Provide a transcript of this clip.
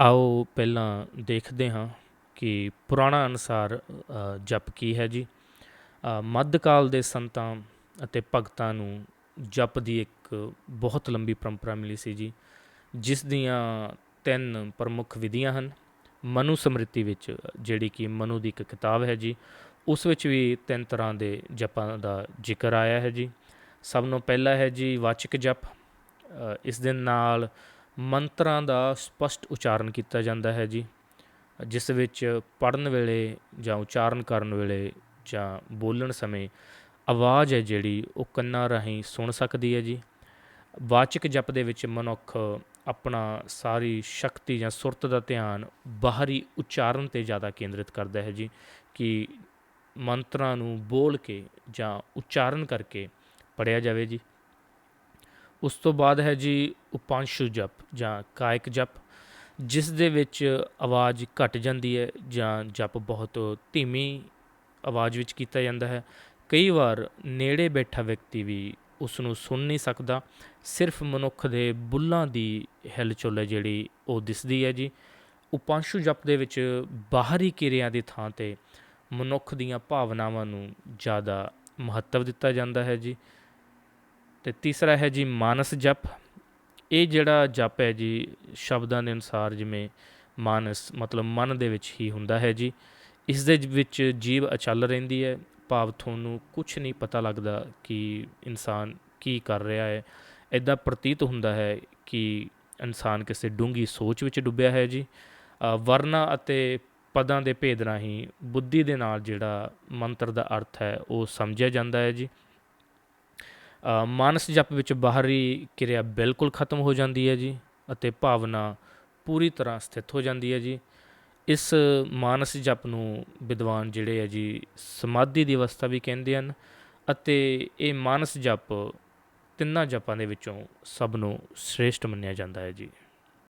ਆਓ ਪਹਿਲਾਂ ਦੇਖਦੇ ਹਾਂ ਕਿ ਪੁਰਾਣਾ ਅਨੁਸਾਰ ਜਪ ਕੀ ਹੈ ਜੀ। ਅ, ਮੱਧਕਾਲ ਦੇ ਸੰਤਾਂ ਅਤੇ ਭਗਤਾਂ ਨੂੰ ਜਪ ਦੀ ਇੱਕ ਬਹੁਤ ਲੰਬੀ ਪਰੰਪਰਾ ਮਿਲੀ ਸੀ ਜੀ ਜਿਸ ਦੀਆਂ ਤਿੰਨ ਪ੍ਰਮੁੱਖ ਵਿਧੀਆਂ ਹਨ। ਮਨੂ ਸਮ੍ਰਿਤੀ ਵਿੱਚ ਜਿਹੜੀ ਕਿ ਮਨੂ ਦੀ ਇੱਕ ਕਿਤਾਬ ਹੈ ਜੀ ਉਸ ਵਿੱਚ ਵੀ ਤਿੰਨ ਤਰ੍ਹਾਂ ਦੇ ਜਪਾਂ ਦਾ ਜ਼ਿਕਰ ਆਇਆ ਹੈ ਜੀ। ਸਭ ਨੂੰ ਪਹਿਲਾ ਹੈ ਜੀ ਵਾਚਿਕ ਜਪ। ਇਸ ਦੇ ਨਾਲ ਮੰਤਰਾਂ ਦਾ ਸਪਸ਼ਟ ਉਚਾਰਨ ਕੀਤਾ ਜਾਂਦਾ ਹੈ ਜੀ, ਜਿਸ ਵਿੱਚ ਪੜਨ ਵੇਲੇ ਜਾਂ ਉਚਾਰਨ ਕਰਨ ਵੇਲੇ ਜਾਂ ਬੋਲਣ ਸਮੇਂ ਆਵਾਜ਼ ਹੈ ਜਿਹੜੀ ਉਹ ਕੰਨਾਂ ਰਾਹੀਂ ਸੁਣ ਸਕਦੀ ਹੈ ਜੀ। ਵਾਚਕ ਜਪ ਦੇ ਵਿੱਚ ਮਨੁੱਖ ਆਪਣਾ ਸਾਰੀ ਸ਼ਕਤੀ ਜਾਂ ਸੁਰਤ ਦਾ ਧਿਆਨ ਬਾਹਰੀ ਉਚਾਰਨ ਤੇ ਜ਼ਿਆਦਾ ਕੇਂਦਰਿਤ ਕਰਦਾ ਹੈ ਜੀ, ਕਿ ਮੰਤਰਾਂ ਨੂੰ ਬੋਲ ਕੇ ਜਾਂ ਉਚਾਰਨ ਕਰਕੇ ਪੜਿਆ ਜਾਵੇ ਜੀ। ਉਸ ਤੋਂ ਬਾਅਦ ਹੈ ਜੀ ਉਪਾਂਸ਼ੂ ਜਪ ਜਾਂ ਕਾਇਕ ਜਪ, ਜਿਸ ਦੇ ਵਿੱਚ ਆਵਾਜ਼ ਘਟ ਜਾਂਦੀ ਹੈ ਜਾਂ ਜਪ ਬਹੁਤ ਧੀਮੀ ਆਵਾਜ਼ ਵਿੱਚ ਕੀਤਾ ਜਾਂਦਾ ਹੈ। ਕਈ ਵਾਰ ਨੇੜੇ ਬੈਠਾ ਵਿਅਕਤੀ ਵੀ ਉਸ ਨੂੰ ਸੁਣ ਨਹੀਂ ਸਕਦਾ, ਸਿਰਫ ਮਨੁੱਖ ਦੇ ਬੁੱਲਾਂ ਦੀ ਹਿਲਚੁਲ ਹੈ ਜਿਹੜੀ ਉਹ ਦਿਸਦੀ ਹੈ ਜੀ। ਉਪਾਂਸ਼ੂ ਜਪ ਦੇ ਵਿੱਚ ਬਾਹਰੀ ਕਿਰਿਆ ਦੀ ਥਾਂ ਤੇ ਮਨੁੱਖ ਦੀਆਂ ਭਾਵਨਾਵਾਂ ਨੂੰ ਜ਼ਿਆਦਾ ਮਹੱਤਵ ਦਿੱਤਾ ਜਾਂਦਾ ਹੈ ਜੀ। ਤੇ ਤੀਸਰਾ ਹੈ ਜੀ ਮਾਨਸ ਜਪ। ਇਹ ਜਿਹੜਾ ਜਪ ਹੈ ਜੀ ਸ਼ਬਦਾਂ ਦੇ ਅਨੁਸਾਰ ਜਿਵੇਂ ਮਾਨਸ ਮਤਲਬ ਮਨ ਦੇ ਵਿੱਚ ਹੀ ਹੁੰਦਾ ਹੈ ਜੀ। ਇਸ ਦੇ ਵਿੱਚ ਜੀਵ ਅਚਲ ਰਹਿੰਦੀ ਹੈ। ਭਾਵ ਤੁਹਾਨੂੰ ਕੁਝ ਨਹੀਂ ਪਤਾ ਲੱਗਦਾ ਕਿ ਇਨਸਾਨ ਕੀ ਕਰ ਰਿਹਾ ਹੈ। ਐਦਾਂ ਪ੍ਰਤੀਤ ਹੁੰਦਾ ਹੈ ਕਿ ਇਨਸਾਨ ਕਿਸੇ ਡੂੰਗੀ ਸੋਚ ਵਿੱਚ ਡੁੱਬਿਆ ਹੈ ਜੀ। ਅ, ਵਰਨਾ ਅਤੇ ਪਦਾਂ ਦੇ ਭੇਦ ਰਾਹੀਂ ਬੁੱਧੀ ਦੇ ਨਾਲ ਜਿਹੜਾ ਮੰਤਰ ਦਾ ਅਰਥ ਹੈ ਉਹ ਸਮਝਿਆ ਜਾਂਦਾ ਹੈ ਜੀ। ਮਾਨਸ ਜਪ ਵਿੱਚ ਬਾਹਰੀ ਕਿਰਿਆ ਬਿਲਕੁਲ ਖਤਮ ਹੋ ਜਾਂਦੀ ਹੈ ਜੀ ਅਤੇ ਭਾਵਨਾ ਪੂਰੀ ਤਰ੍ਹਾਂ ਸਥਿਤ ਹੋ ਜਾਂਦੀ ਹੈ ਜੀ। ਇਸ ਮਾਨਸ ਜਪ ਨੂੰ ਵਿਦਵਾਨ ਜਿਹੜੇ ਹੈ ਜੀ, ਸਮਾਧੀ ਦੀ ਅਵਸਥਾ ਵੀ ਕਹਿੰਦੇ ਹਨ ਅਤੇ ਇਹ ਮਾਨਸ ਜਪ ਤਿੰਨਾਂ ਜਪਾਂ ਦੇ ਵਿੱਚੋਂ ਸਭ ਨੂੰ ਸ੍ਰੇਸ਼ਟ ਮੰਨਿਆ ਜਾਂਦਾ ਹੈ ਜੀ।